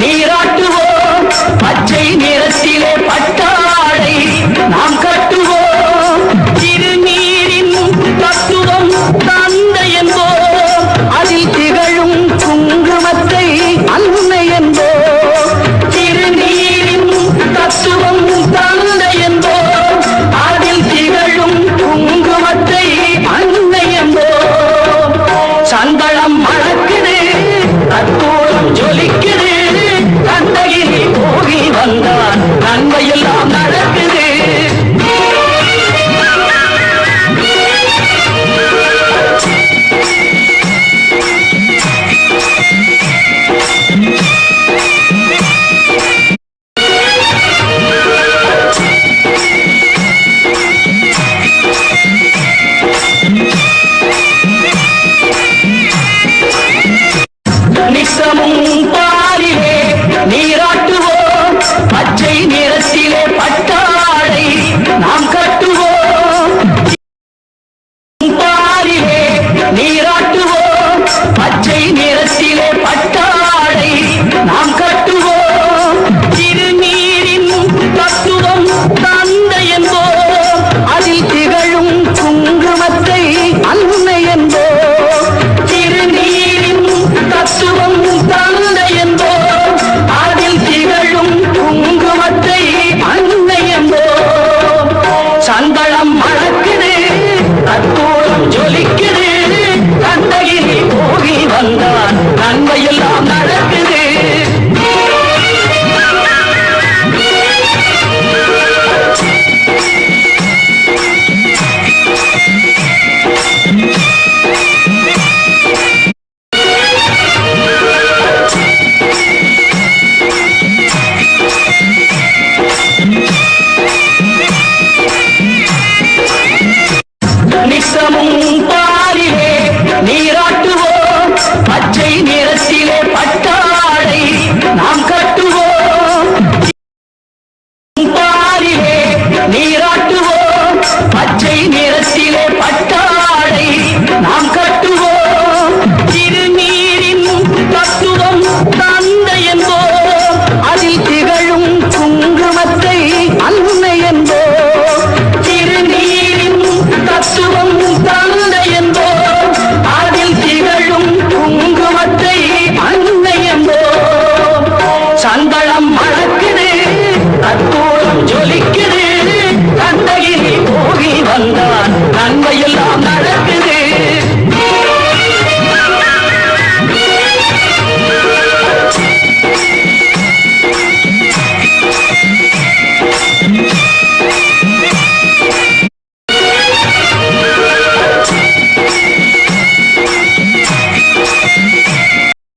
நீராட்டுவோம். பச்சை நிறத்திலே பட்டாடை நாம் கட்டுவோம். திருநீரின் தத்துவம் நடக்குது அத்தோடும் ஜொலிக்குது. தந்தையில் போகி வந்தான். நன்மையெல்லாம் 承担 சந்தளம் மழக்குது தத்தோளம் ஜொலிக்குது. தந்தையில் போகி வந்தான் நன்மையில்